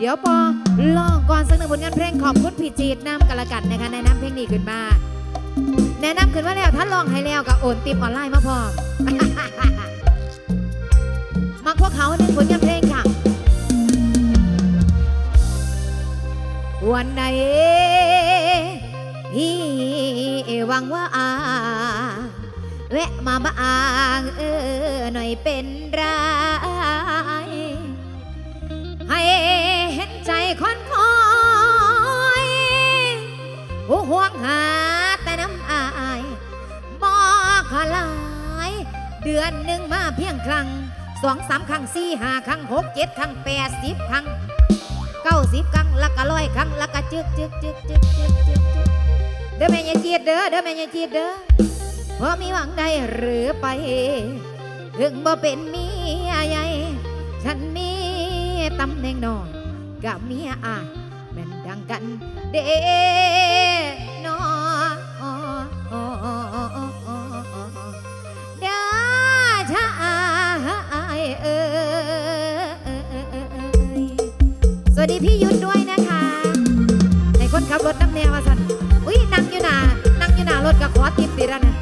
เดี๋ยวปอลองก่อนสักหนึ่งผลงานเพลงขอบคุณพี่จีดนำกันละกันนะคะแนะนำเพลงนี้ขึ้นมา แนะนำขึ้นมาแล้วถ้าลองให้แล้วก็โอนติปออนไลน์มาพร้อมมาพวกเขาในผลงานเพลงค่ะ วันไหนพี่หวังว่าอาแวะมาบ้างเออหน่อยเป็นไรให้ ใจคนคอยผู้ห่วงหาแต่น้ำอายบอกขลาย เดือนหนึ่งมาเพียงครั้งสองสามครั้งสี่ห้าครั้งหกเจ็ดครั้งแปดสิบครั้งเก้าสิบครั้งล้วก็ร้อยครั้งล้วก็จึกจึกจึกจึกจึกจึกจึกเด้อแม่ยายจีดเด้อเด้อแม่ยายจีดเด้อพอมีหวังได้หรือไป ถึงบ่เป็นเมียใหญ่ฉันมีตำแหน่งนอง กับเมียอายแม่นดังกันเด้นอเด้อชายเอ้ยสวัสดีพี่ยุทธด้วยนะคะในคนขับรถน้ำแนวมาสันอุ้ยนั่งอยู่หนานั่งอยู่หนารถกับขอติดติดแล้วนะ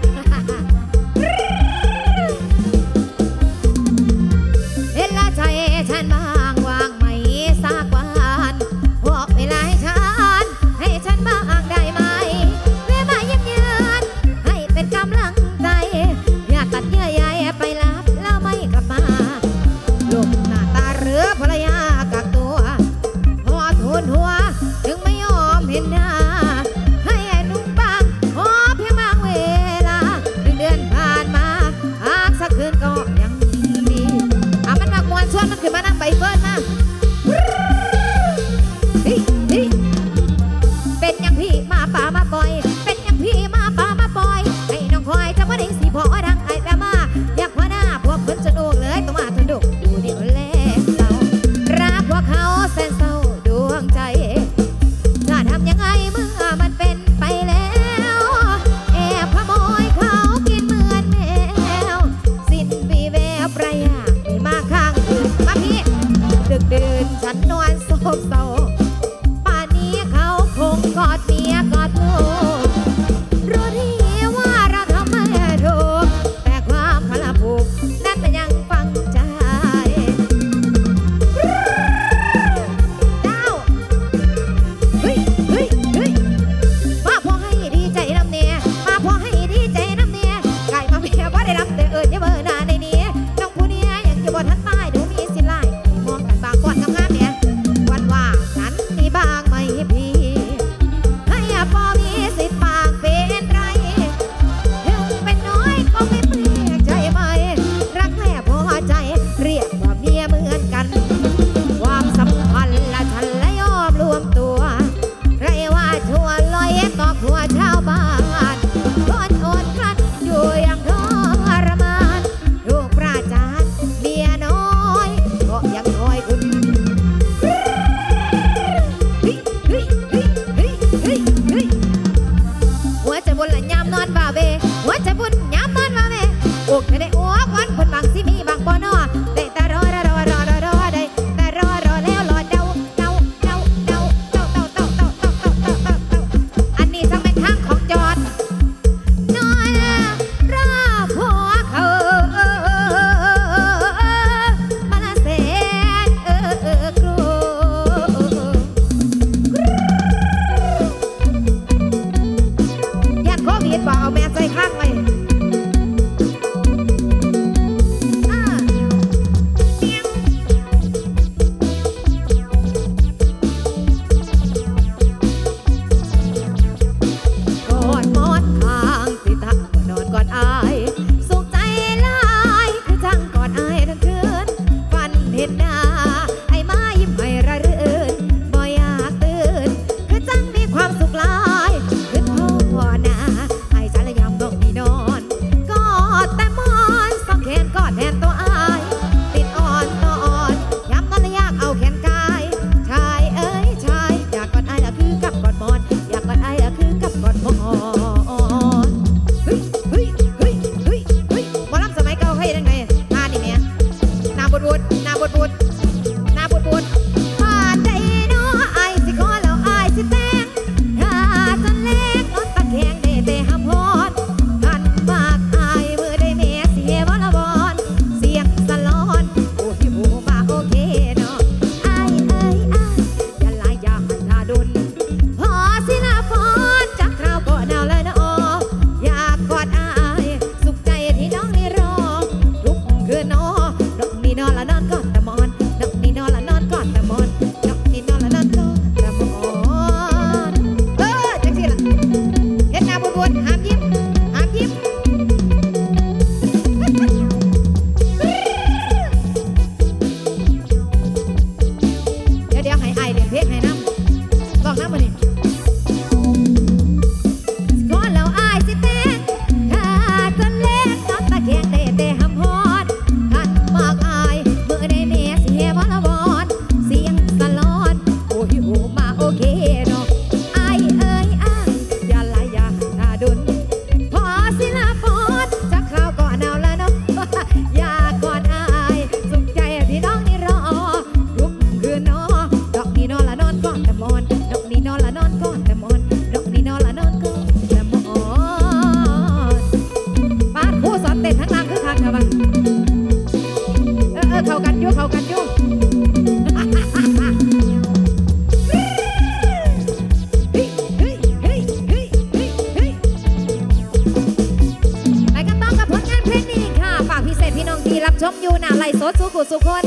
สู้ขู่สู้คน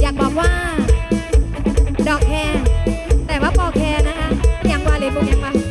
อยากบอกว่า ดอกแคร์แต่ว่าปอแคร์นะคะยังว่าเลยบุกยังมา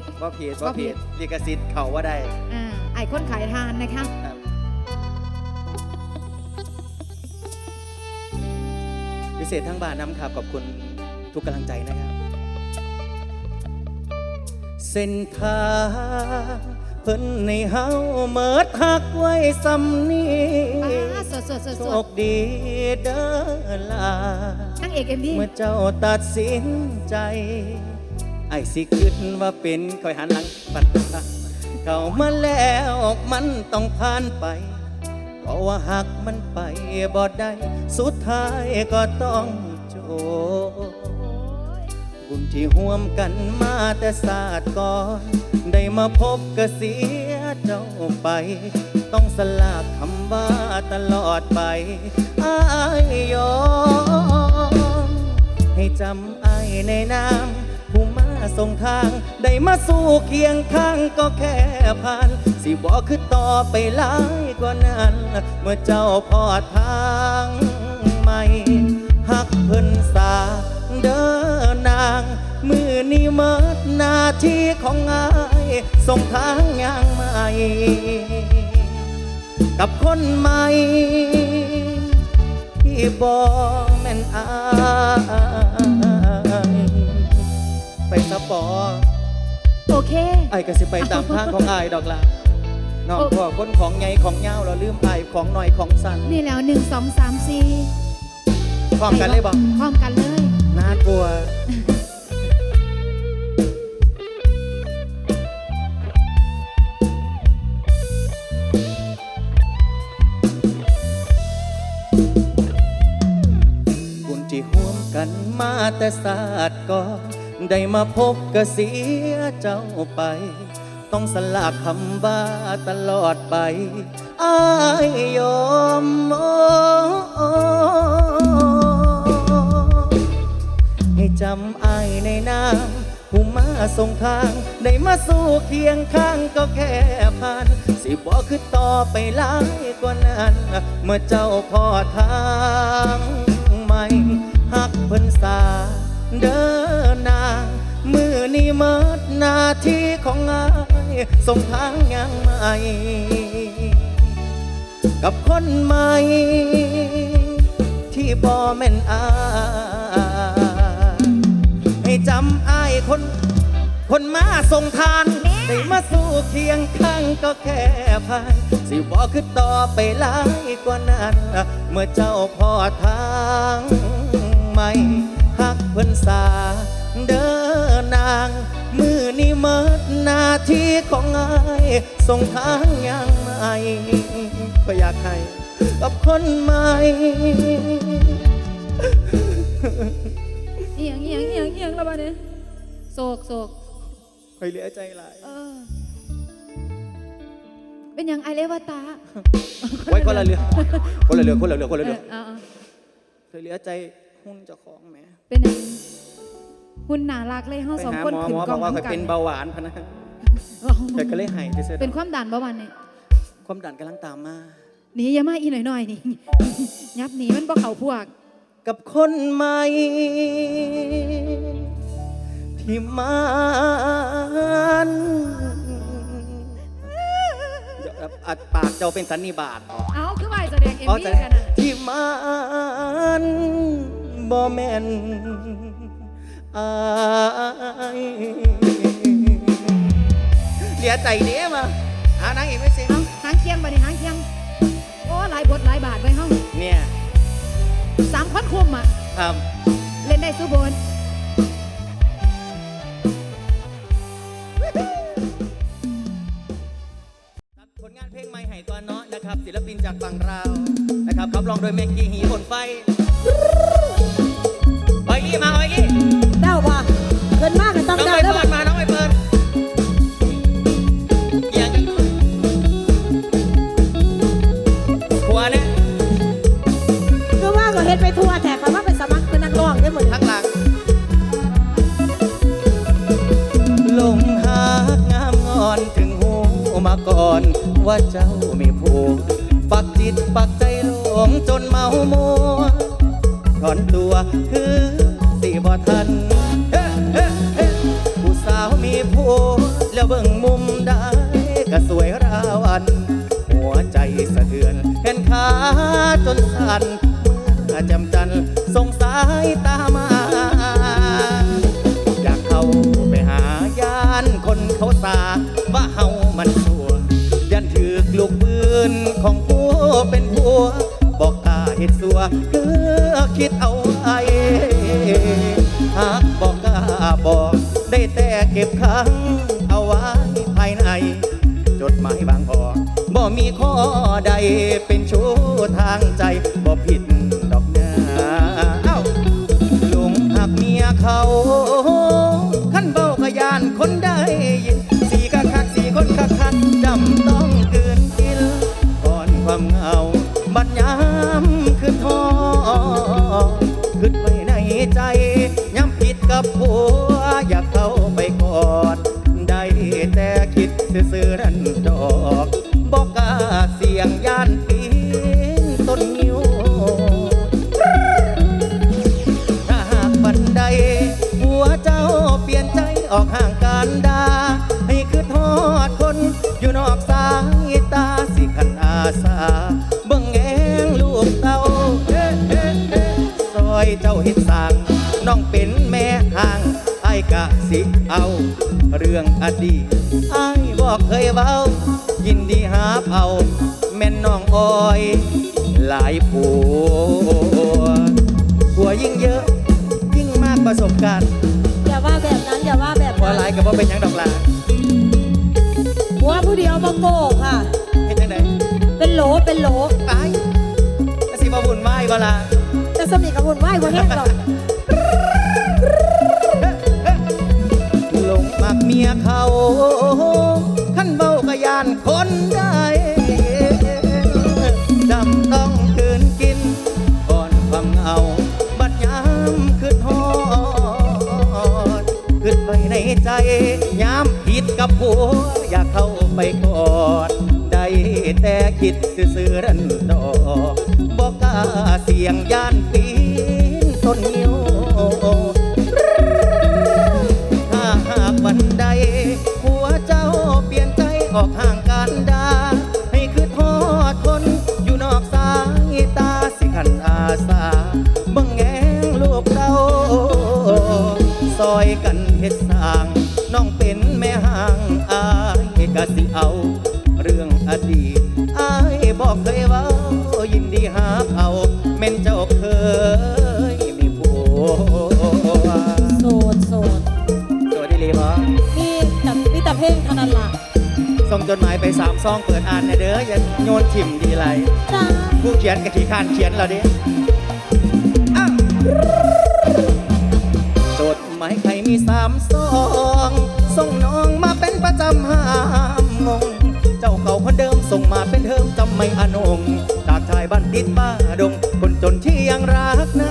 ด ว่าผิดว่าผิดลิขสิทธิ์เขาว่าได้อ่าไอ้คนขายทานนะคะพิเศษทั้งบ้านน้ำครับขอบคุณทุกกำลังใจนะครับ เส้นทางเพิ่นในเฮาเมิดหักไว้สำนีอ่สดสโชคดีเด้อลาตั้งเอกเอ็มดี เมื่อเจ้าตัดสินใจ ไอ้สิคิดว่าเป็นคอยหันหลังปัดเข้ามาแล้วออกมันต้องผ่านไป เพราะว่าหักมันไปบอดได้สุดท้ายก็ต้องจบบุญที่ห่วมกันมาแต่ศาสตร์ก่อน ได้มาพบกเสียเจ้าไป ต้องสลากคำว่าตลอดไปอายยอมให้จำไอาในน้ำ ส่งทาง ได้มาสู่เคียงข้างก็แค่ผ่าน สิบอกคือต่อไปหลายกว่านั้น เมื่อเจ้าพอดทางใหม่หักเพิ่นสาเดินนาง มือนี้เมิดหน้าที่ของอายส่งทางอย่างใหม่ กับคนใหม่ที่บอกแม่นอา ไปสปอโอเค ไอ้ายก็สิไปตามทางของอายดอกละน้องโอ้พ่อคนของใหญ่ของยาวเราลืมอายของหน่อยของสั้นนี่แล้วหนึ่งสองสามสี่พร้อมกันเลยบอกพร้อมกันเลยน่ากลัวบุญที่ห่วมกันมาแต่ศาสตร์ก่อน ได้มาพบกเสียเจ้าไป ต้องสลากคำว่าตลอดไปอายยอมโอ้ให้จำไอ้ายในนามผู้มาส่งทาง ได้มาสู่เคียงข้างก็แค่ผ่าน สิบอกคือต่อไปหลายกว่านั้น เมื่อเจ้าพอทางใหม่หักเพิ่นสาเดินนา มือนี้เมิดหน้าที่ของอายส่งทางยังใหม่กับคนใหม่ ที่บ่แม่นอายให้จำอายคน คนมาส่งทาน ได้มาสู่เคียงข้างก็แค่ผ่านสิบอกคือต่อไปหลายกว่านั้น เมื่อเจ้าพอทางใหม่หักเพิ่นสาเดิ นนาง มือนี้เมิดหน้าที่ของอายส่งทางยังใหม่ก็อยากให้กับคนใหม่ เอียงเอียงเอียงเอียงแล้วบ้านี้โศกโศกไปเหลือใจหลาย เออ เป็นอย่างไอเลวตาไว้คนละเรือ คนละเรือ คนละเรือ คนละเอเรืออเอาเอาเคยเหลือใจหุ้นเจ้าของแหมเป็นอย่าง หุ่นหนารักเลยเฮาไปสองหาคนหมอขึ้หนมอกล้บอองกว่าเคยน้ำกัเป็นนเบาหวานพะนะอ๋อแต่ก็เลยใหายไปเสียเป็นความดันเบาหวานนี่ความดันกำลังตามมา หนีอย่ามาอีหน่อยๆนี่ ยับหนีมันบ่เขาพวก กับคนใหม่ ที่มันเดี๋ยวอัดปากเจ้าเป็นสันนิบาตเอาคือว่าแสดงเอ็มอ๋อวีแต่กันนะที่มันบ่แม่น อายเหลียใจเด้มาหานางเอกไม่เสียเอาหางเคียงบ่นี่หางเคียง โอ้หลายบทหลายบาทไว้เฮาเนี่ยสามคนคุมอะ ครับเล่นได้สู้บนครับผลงานเพลงใหม่ไห่ตัวเนาะนะครับ ศิลปินจากฝั่งเราวนะครับขับร้องโดยแม็กกี้หีบนไฟ ก็สวยราวัน หัวใจสะเทือนแขนขาจนสั่นเมื่อจำจันสงสายตามา อยากเข้าไปหายานคนเขาสาว่าเฮามันสัวยันถือกลูกปืนของผัวเป็นผัว บอกกล้าเห็ดสัวคือคิดเอาไว้หากบอกกล้าบอกได้แต่เก็บขังเอาไมีข้อใดเป็นชู้ทางใจบ่ผิด รื่องอดีตไอ้ายบอกเคยเว้า ยินดีหาเผาแม่นน้องอ้อย หลายผัวผัวยิ่งเยอะ ยิ่งมากประสบการณ์อย่าว่าแบบนั้นอย่าว่าแบบผัวนั้นหลายกับว่าเป็นหยังดอกลาหัวผู้เดียวมาโกกค่ะเป็นจังไดเป็นโหลเป็นโหลตายกสิมาบุญไหว้เวลาแต่สนิทกับหุ่นไหวหัวแห้งหรอก เมียเขาขั้นเบากระยานคนได้จำต้องคืนกินก่อนความเหงาบัดยามคือทอดขึ้นไปในใจยามผิดกับผัวอยากเข้าไปกอดได้แต่คิดซื่อๆรันดอกบอกกล้าเสียงย่านปีนต้นนิ้ว สาบังแงงลูกเราซอยกันเฮ็ดสร้าง น้องเป็นแม่ห่างอายกะสิเอา เรื่องอดีตอายบอกเคยว่ายินดีหาเอาแม่นเจ้าเคยมีผัวโสดโสดสวัสดีลีพอนี่แต่มีแต่เพลงเท่านั้นล่ะส่งจดหมายไปสามซองเปิดอ่านในเด้ออย่าโยนถิ่มดีไรจ้า ผู้เขียนกับขี้ขานเขียนเราดิอ้าวจดหมายใครมีสามซองส่งน้องมาเป็นประจำห้ามมงเจ้าเขาคนเดิมส่งมาเป็นเทิมจำไม่อนง จากชายบ้านติดบ้าดง คนจนที่ยังรักนะ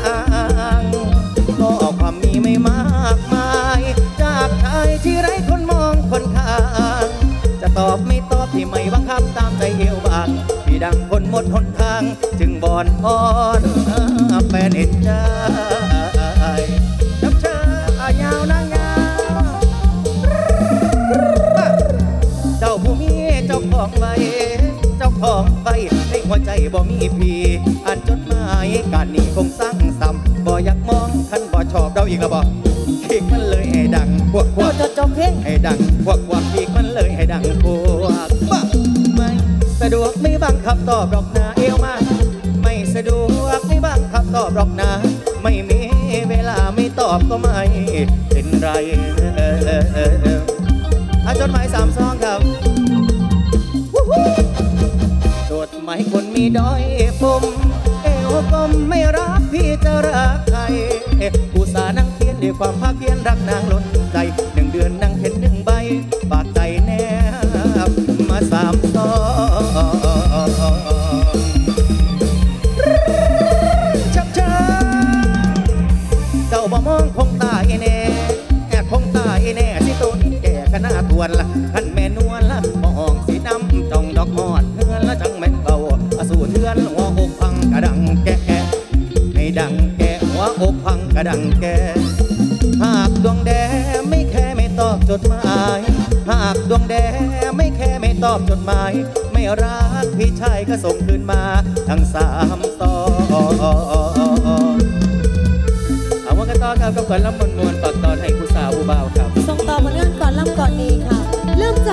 ดังคนหมดหนทาง จึงบอนอ่อนแฟนเอ็ดใจจับเชอยาวนางยาวเจ้าผู้มีเจ้าของไว้เจ้าของไปในหัวใจบ่มีพี่อ่านจดหมายการนี้คงสร้างซ้ำบ่อยากมองคันบ่ชอบเราอีกแล้วบ่คลิกมันเลยให้ดังพวกพโอ้วกจดจบเพลงให้ดังพวกพวกอีก คับตอบดอกนาเอวมา ไม่สะดวกไม่บังคับตอบดอกนา ไม่มีเวลาไม่ตอบก็ไม่เป็นไรออเออเออเอออะจดหมายสามซองครับจดหมายคนมีด้อยผมเอวกลมไม่รักพี่จะรักใครอุตส่าห์นั่งเขียนด้วยความภาคเพียรรักนางล้นใจหนึ่งเดือนนั่ง กระดังแก หากดวงแดไม่แค่ไม่ตอบจดหมาย หากดวงแดไม่แค่ไม่ตอบจดหมาย ไม่รักพี่ชายก็ส่งคืนมาทั้งสามตอเอาว่ากันต่อครับกับกันลำมวนมวนๆฝากตอนให้ผู้สาวผู้บ่าวครับ ส่งต่อผลงานก่อนล่ำก่อนดีค่ะ เริ่มใจ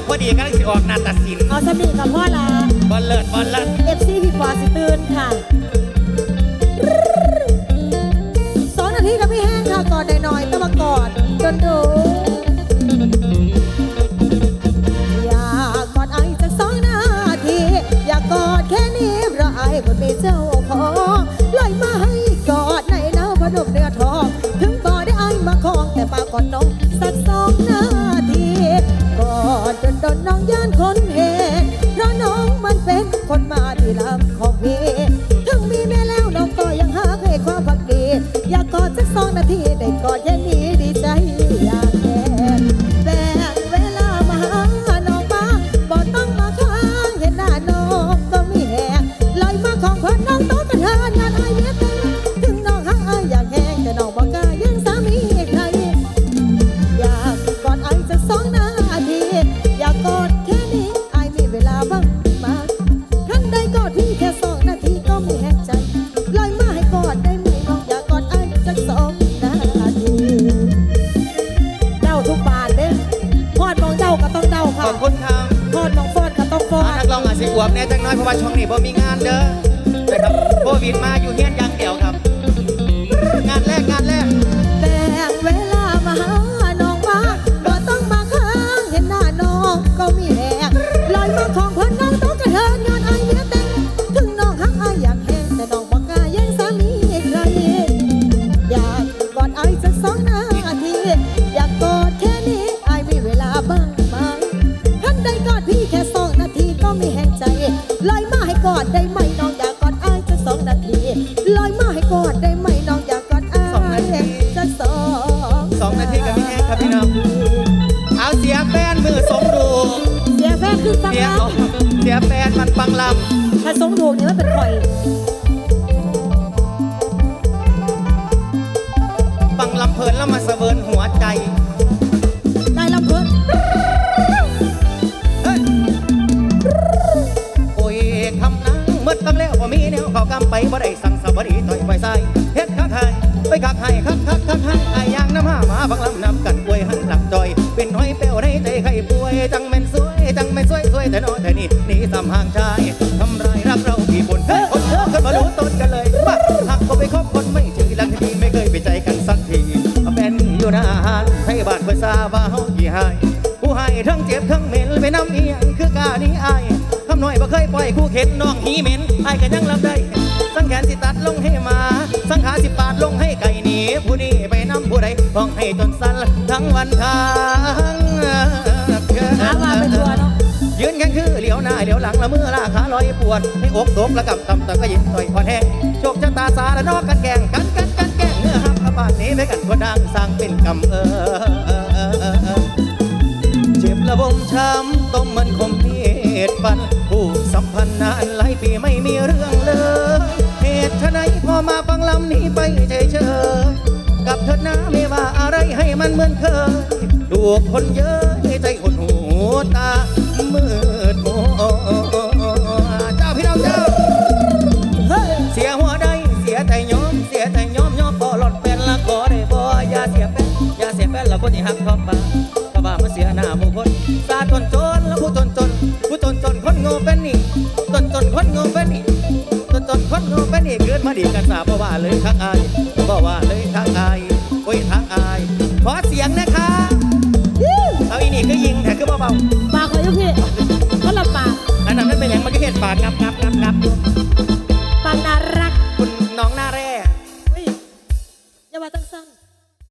มจังหวัดจบพอดีกำลังสิออกนาฏศิลป์เอาสมีกับพ่อละบอลเลิศบอลเลิศเอฟซีพี่ปอสิตื่นค่ะสองนาทีกับพี่แห้งค่ะก่อนหน่อยๆแต่ว่าก่อนโดนดูอยากกอดไอ้สักสองนาที อยากกอดแค่นี้เพราะไอ้คนมีเจ้าของลอยมาให้กอดในน้ำพนมเนื้อทอง ถึงบ่ได้ไอ้มาคองแต่ปากกอดน้อง ลอ อดไอสักสองนาที อยากกอดแค่นี้ไอมีเวลาบ้างไหมท่านใดกอดพี่แค่สองนาทีก็มีแห่งใจลอยมาให้กอดได้ไหมน้องอยากกอดไอสักสองนาทีลอยมาให้กอดได้ไหมน้องอยากกอดไอสองนาทีสักสองสองนาทีกับพี่แห้งครับพี่น้องเอาเสียแป้นมือสมดูเสียแฟนคือฟังเสียแล้วเสียแป้นมันปังลถ้าสงถูกเนี่ยมันเป็นข่อย เวินหัวใจ ได้ลำเพิ่นโอ้ยคำนั้นเมื่อตั้งแล้วพอมีแนวเขากำไปบ่ได้สั่งสบดีต่อยไปใส่เฮ็ดคักให้ไปคักให้คักคักคักให้ไอ้ยางน้ำห้ามาบังลำนำกันป่วยหันหลังจอย เป็นห้อยเปลวในใจใครป่วยจังแม่นสวยจังแม่นสวยสวยแต่นอแต่นี่นี่สำห่างชายทำร้ายรักเรากี่คนเฮ้ยคนเธอกันมารู้ต้นกันเลย ว่าเฮากี่หายผู้ให้ทั้งเจ็บทั้งเหม็นไปน้ำเอียงคือกานี้อายคำน้อยบ่เคยปล่อยคู่เข็นน้องหีเหม็นอายก็ยังรับได้ สังแขนสิตัดลงให้หมา สังขาสิปาดลงให้ไก่หนีผู้นี้ไปน้ำผู้ใดห้องให้จนสั้นทั้งวันทางหาว่าเป็นตัวเนาะยืนแข็งคือเหลียวหน้าเหลียวหลังละมือลาขาลอยปวดให้อกตกละกำตำตะก็ยิ้มต่อยพอแห้งโชคชะตาสาละนอกกันแกล้งกันกันกันแกล้งเนื้อหักกระบาดนี้ไปกันคนดังสร้างเป็นกำเออ ช้ำต้องมันคมเหตุปันผู้สัมพันธ์นานหลายปีไม่มีเรื่องเลยเหตุไฉนพอมาฟังลำนี้ไปเฉยเฉยกับเธอนะไม่ว่าอะไรให้มันเหมือนเคยดูคนเยอะใจห มาดีกันสาเพราะว่าเลยทักอายเพราะว่าเลยทักอายโอ้ยทักอาย ขอเสียงนะคะเอาอีนี่ก็ยิงแต่คือเบาปากเขาอยู่พี่ก็ละปากๆอันนั้นมันเป็นอย่างมันก็เห็ดปากงับงับงับงับ